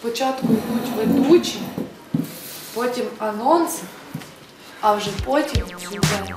Спочатку йдуть ведучі, потім анонси, а вже потім сюжет.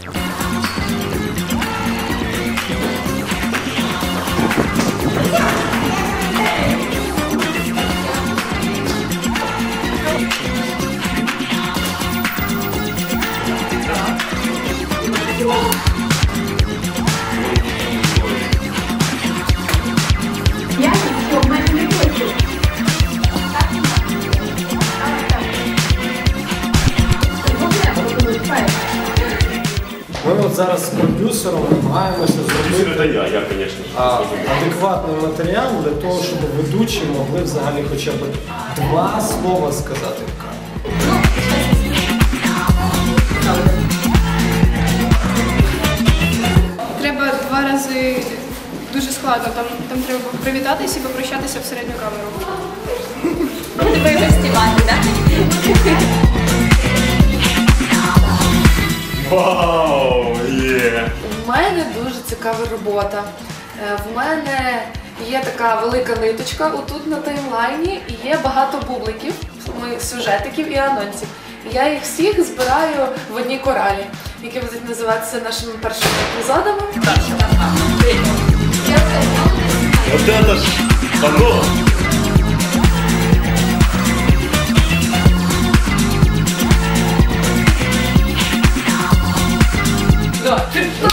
Ми от зараз з продюсером намагаємося зробити я, я, конечно а, адекватний матеріал для того, щоб ведучі могли взагалі хоча б два слова сказати в камеру. Треба два рази дуже складно. Там, там треба привітатися і попрощатися в середню камеру. Тебе його знімати, так? Вау, є. У мене дуже цікава робота. Е, В мене є така велика ниточка отут на таймлайні, і є багато бубликів, сюжетиків і анонсів. І Я їх всіх збираю в одній коралі, які будуть називатися нашими першими епізодами. Вот это ж оно. Let's go.